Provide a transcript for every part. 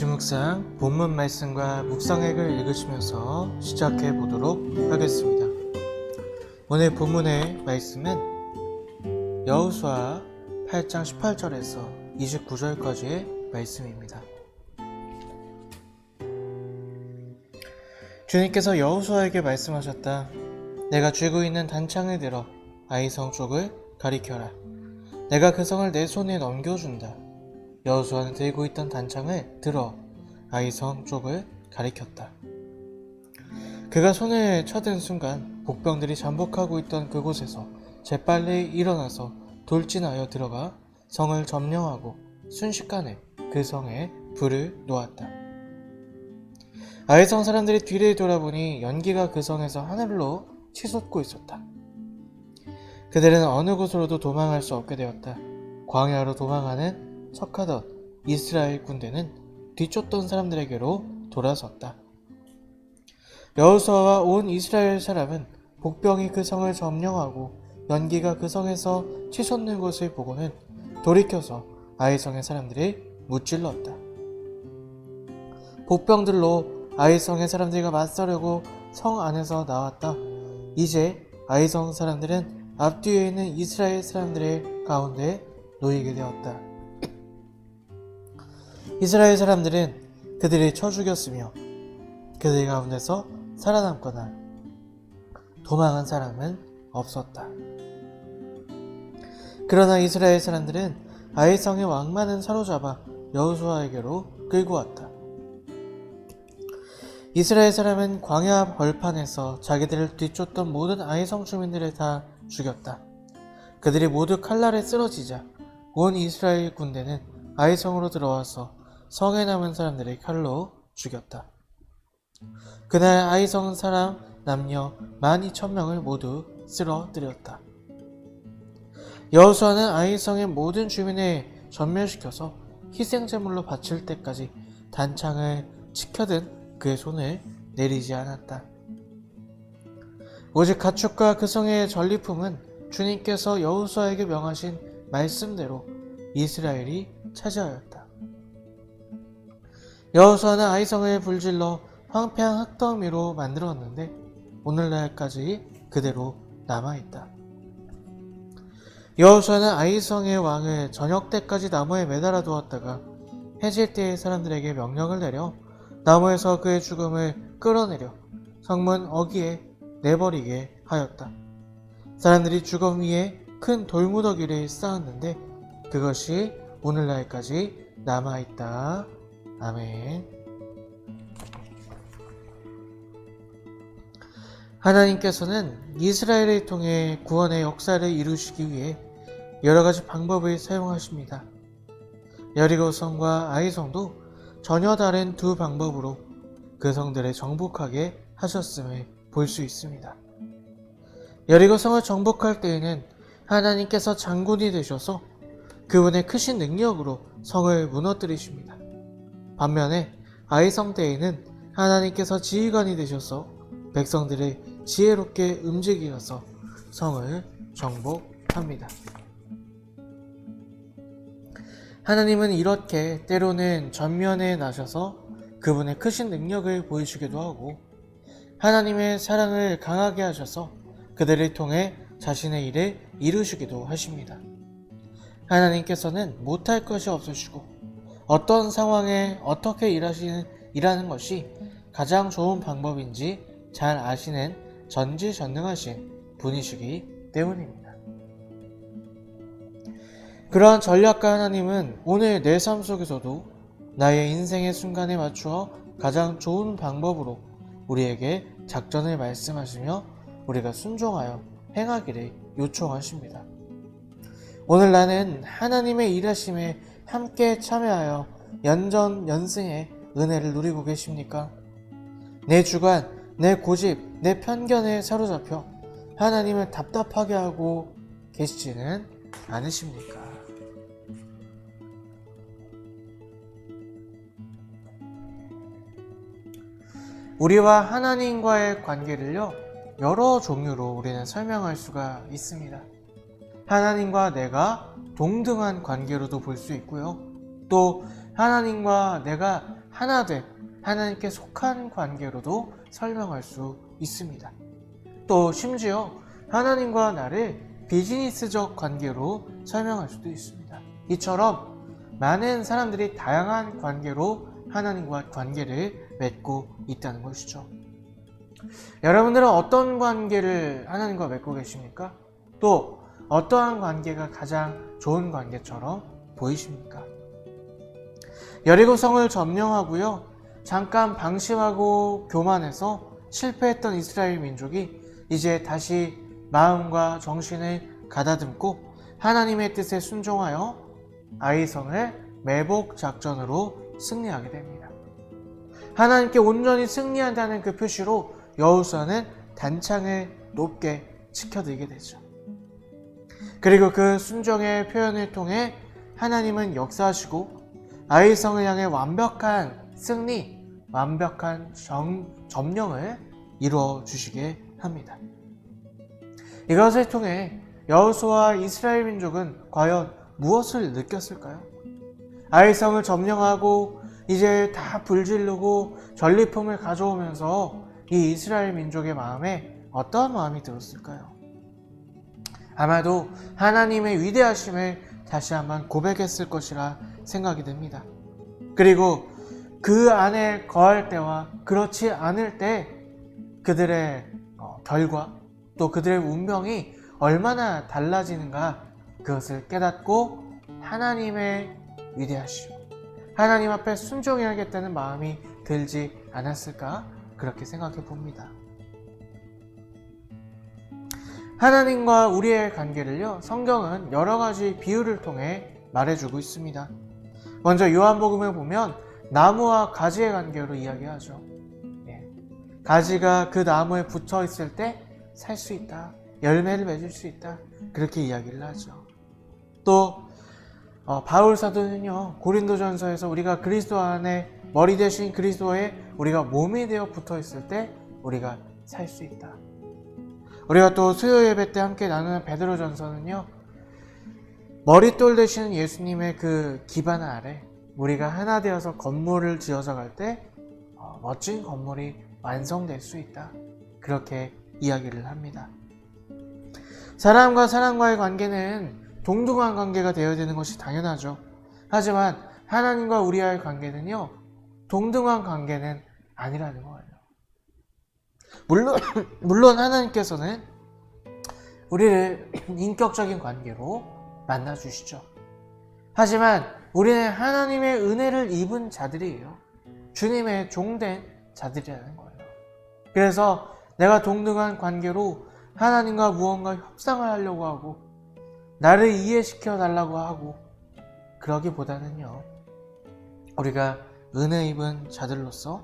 아침 묵상 본문 말씀과 묵상액을 읽으시면서 시작해 보도록 하겠습니다. 오늘 본문의 말씀은 여호수아 8장 18절에서 29절까지의 말씀입니다. 주님께서 여호수아에게 말씀하셨다. 내가 쥐고 있는 단창을 들어 아이성 쪽을 가리켜라. 내가 그 성을 내 손에 넘겨준다. 여호수아는 들고 있던 단창을 들어 아이성 쪽을 가리켰다. 그가 손을 쳐든 순간 복병들이 잠복하고 있던 그곳에서 재빨리 일어나서 돌진하여 들어가 성을 점령하고 순식간에 그 성에 불을 놓았다. 아이성 사람들이 뒤를 돌아보니 연기가 그 성에서 하늘로 치솟고 있었다. 그들은 어느 곳으로도 도망할 수 없게 되었다. 광야로 도망하는 척하던 이스라엘 군대는 뒤쫓던 사람들에게로 돌아섰다. 여호수아와 온 이스라엘 사람은 복병이 그 성을 점령하고 연기가 그 성에서 치솟는 것을 보고는 돌이켜서 아이성의 사람들을 무찔렀다. 복병들로 아이성의 사람들과 맞서려고 성 안에서 나왔다. 이제 아이성 사람들은 앞뒤에 있는 이스라엘 사람들의 가운데 놓이게 되었다. 이스라엘 사람들은 그들을 쳐 죽였으며 그들 가운데서 살아남거나 도망한 사람은 없었다. 그러나 이스라엘 사람들은 아이성의 왕만은 사로잡아 여호수아에게로 끌고 왔다. 이스라엘 사람은 광야 벌판에서 자기들을 뒤쫓던 모든 아이성 주민들을 다 죽였다. 그들이 모두 칼날에 쓰러지자 온 이스라엘 군대는 아이성으로 들어와서 성에 남은 사람들을 칼로 죽였다. 그날 아이성 사람 남녀 12,000명을 모두 쓰러뜨렸다. 여호수아는 아이성의 모든 주민을 전멸시켜서 희생제물로 바칠 때까지 단창을 치켜든 그의 손을 내리지 않았다. 오직 가축과 그 성의 전리품은 주님께서 여호수아에게 명하신 말씀대로 이스라엘이 차지하였다. 여호수아는 아이성을 불질러 황폐한 흙더미로 만들었는데 오늘날까지 그대로 남아있다. 여호수아는 아이성의 왕을 저녁 때까지 나무에 매달아 두었다가 해질 때의 사람들에게 명령을 내려 나무에서 그의 죽음을 끌어내려 성문 어귀에 내버리게 하였다. 사람들이 죽음 위에 큰 돌무더기를 쌓았는데 그것이 오늘날까지 남아있다. 아멘. 하나님께서는 이스라엘을 통해 구원의 역사를 이루시기 위해 여러 가지 방법을 사용하십니다. 여리고성과 아이성도 전혀 다른 두 방법으로 그 성들을 정복하게 하셨음을 볼 수 있습니다. 여리고성을 정복할 때에는 하나님께서 장군이 되셔서 그분의 크신 능력으로 성을 무너뜨리십니다. 반면에 아이성 때에는 하나님께서 지휘관이 되셔서 백성들을 지혜롭게 움직이어서 성을 정복합니다. 하나님은 이렇게 때로는 전면에 나셔서 그분의 크신 능력을 보이시기도 하고 하나님의 사랑을 강하게 하셔서 그들을 통해 자신의 일을 이루시기도 하십니다. 하나님께서는 못할 것이 없으시고 어떤 상황에 어떻게 일하시는 일하는 것이 가장 좋은 방법인지 잘 아시는 전지전능하신 분이시기 때문입니다. 그러한 전략가 하나님은 오늘 내 삶 속에서도 나의 인생의 순간에 맞추어 가장 좋은 방법으로 우리에게 작전을 말씀하시며 우리가 순종하여 행하기를 요청하십니다. 오늘 나는 하나님의 일하심에 함께 참여하여 연전 연승의 은혜를 누리고 계십니까? 내 주관, 내 고집, 내 편견에 사로잡혀 하나님을 답답하게 하고 계시지는 않으십니까? 우리와 하나님과의 관계를요, 여러 종류로 우리는 설명할 수가 있습니다. 하나님과 내가 동등한 관계로도 볼 수 있고요. 또 하나님과 내가 하나 된 하나님께 속한 관계로도 설명할 수 있습니다. 또 심지어 하나님과 나를 비즈니스적 관계로 설명할 수도 있습니다. 이처럼 많은 사람들이 다양한 관계로 하나님과 관계를 맺고 있다는 것이죠. 여러분들은 어떤 관계를 하나님과 맺고 계십니까? 또 어떠한 관계가 가장 좋은 관계처럼 보이십니까? 여리고성을 점령하고요. 잠깐 방심하고 교만해서 실패했던 이스라엘 민족이 이제 다시 마음과 정신을 가다듬고 하나님의 뜻에 순종하여 아이성을 매복 작전으로 승리하게 됩니다. 하나님께 온전히 승리한다는 그 표시로 여호수아는 단창을 높게 지켜들게 되죠. 그리고 그 순종의 표현을 통해 하나님은 역사하시고 아이 성을 향해 완벽한 승리, 완벽한 정, 점령을 이루어 주시게 합니다. 이것을 통해 여호수아 이스라엘 민족은 과연 무엇을 느꼈을까요? 아이 성을 점령하고 이제 다 불질르고 전리품을 가져오면서 이 이스라엘 민족의 마음에 어떤 마음이 들었을까요? 아마도 하나님의 위대하심을 다시 한번 고백했을 것이라 생각이 됩니다. 그리고 그 안에 거할 때와 그렇지 않을 때 그들의 어, 결과 또 그들의 운명이 얼마나 달라지는가 그것을 깨닫고 하나님의 위대하심, 하나님 앞에 순종해야겠다는 마음이 들지 않았을까 그렇게 생각해 봅니다. 하나님과 우리의 관계를요, 성경은 여러 가지 비유를 통해 말해주고 있습니다. 먼저 요한복음을 보면 나무와 가지의 관계로 이야기하죠. 예. 가지가 그 나무에 붙어 있을 때 살 수 있다. 열매를 맺을 수 있다. 그렇게 이야기를 하죠. 또 어, 바울 사도는요 고린도전서에서 우리가 그리스도 안에 머리 대신 그리스도에 우리가 몸이 되어 붙어 있을 때 우리가 살 수 있다. 우리가 또 수요 예배 때 함께 나누는 베드로 전서는요 머릿돌 되시는 예수님의 그 기반 아래 우리가 하나 되어서 건물을 지어서 갈때 어, 멋진 건물이 완성될 수 있다. 그렇게 이야기를 합니다. 사람과 사람과의 관계는 동등한 관계가 되어야 되는 것이 당연하죠. 하지만 하나님과 우리와의 관계는요, 동등한 관계는 아니라는 거예요. 물론, 물론 하나님께서는 우리를 인격적인 관계로 만나 주시죠. 하지만 우리는 하나님의 은혜를 입은 자들이에요. 주님의 종된 자들이라는 거예요. 그래서 내가 동등한 관계로 하나님과 무언가 협상을 하려고 하고 나를 이해시켜 달라고 하고 그러기보다는요 우리가 은혜 입은 자들로서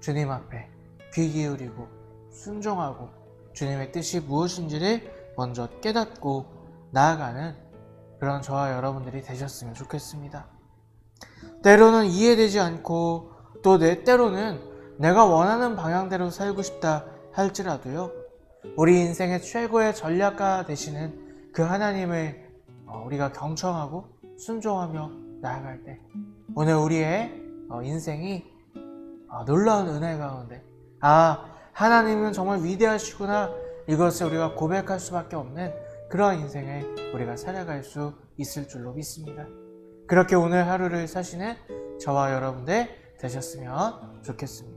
주님 앞에 귀 기울이고 순종하고 주님의 뜻이 무엇인지를 먼저 깨닫고 나아가는 그런 저와 여러분들이 되셨으면 좋겠습니다. 때로는 이해되지 않고 또 내 때로는 내가 원하는 방향대로 살고 싶다 할지라도요, 우리 인생의 최고의 전략가 되시는 그 하나님을 어, 우리가 경청하고 순종하며 나아갈 때, 오늘 우리의 어, 인생이 어, 놀라운 은혜 가운데, 아, 하나님은 정말 위대하시구나, 이것을 우리가 고백할 수밖에 없는 그러한 인생을 우리가 살아갈 수 있을 줄로 믿습니다. 그렇게 오늘 하루를 사시는 저와 여러분들 되셨으면 좋겠습니다.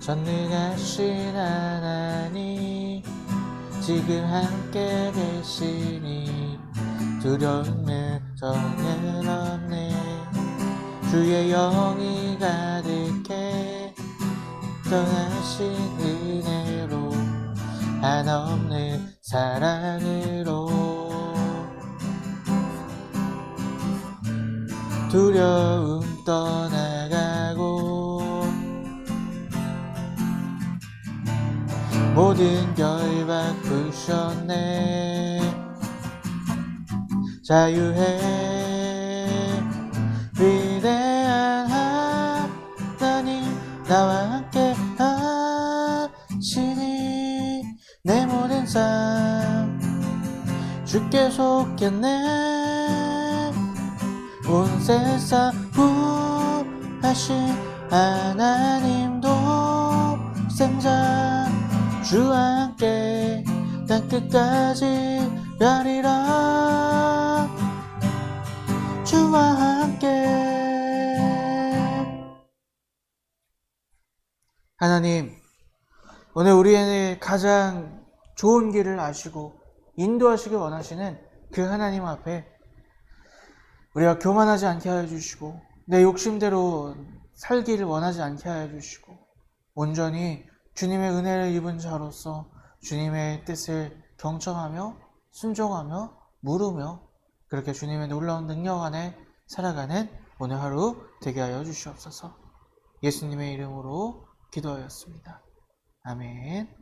전능하신 하나님 지금 함께 계시니 두려움은 전혀 없네. 주의 영이 가득해 떠나신 은혜로 한없는 사랑으로. 두려움 떠나 모든 결박 부셨네. 자유해. 위대한 하나님 나와 함께 하시니 내 모든 삶 주께 속했네. 온 세상 구하신 하나님 함께 땅 끝까지 가리라 주와 함께. 하나님 오늘 우리의 가장 좋은 길을 아시고 인도하시길 원하시는 그 하나님 앞에 우리가 교만하지 않게 하여 주시고 내 욕심대로 살기를 원하지 않게 하여 주시고 온전히 주님의 은혜를 입은 자로서 주님의 뜻을 경청하며 순종하며 물으며 그렇게 주님의 놀라운 능력 안에 살아가는 오늘 하루 되게 하여 주시옵소서 예수님의 이름으로 기도하였습니다. 아멘.